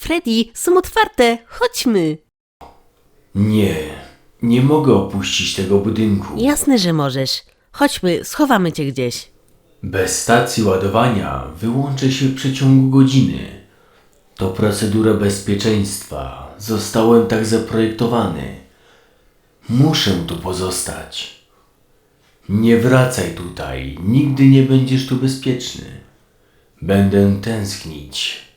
Freddy, są otwarte, chodźmy. Nie, nie mogę opuścić tego budynku. Jasne, że możesz. Chodźmy, schowamy cię gdzieś. Bez stacji ładowania wyłączę się w przeciągu godziny. To procedura bezpieczeństwa. Zostałem tak zaprojektowany. Muszę tu pozostać. Nie wracaj tutaj. Nigdy nie będziesz tu bezpieczny. Będę tęsknić.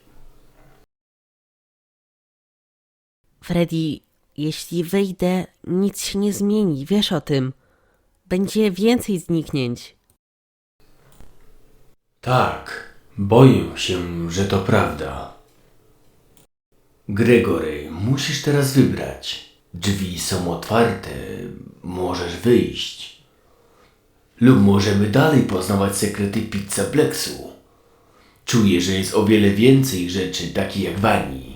Freddy, jeśli wyjdę, nic się nie zmieni, wiesz o tym. Będzie więcej zniknięć. Tak, boję się, że to prawda. Gregory, musisz teraz wybrać. Drzwi są otwarte, możesz wyjść. Lub możemy dalej poznawać sekrety pizza Plexu. Czuję, że jest o wiele więcej rzeczy takich jak Wani.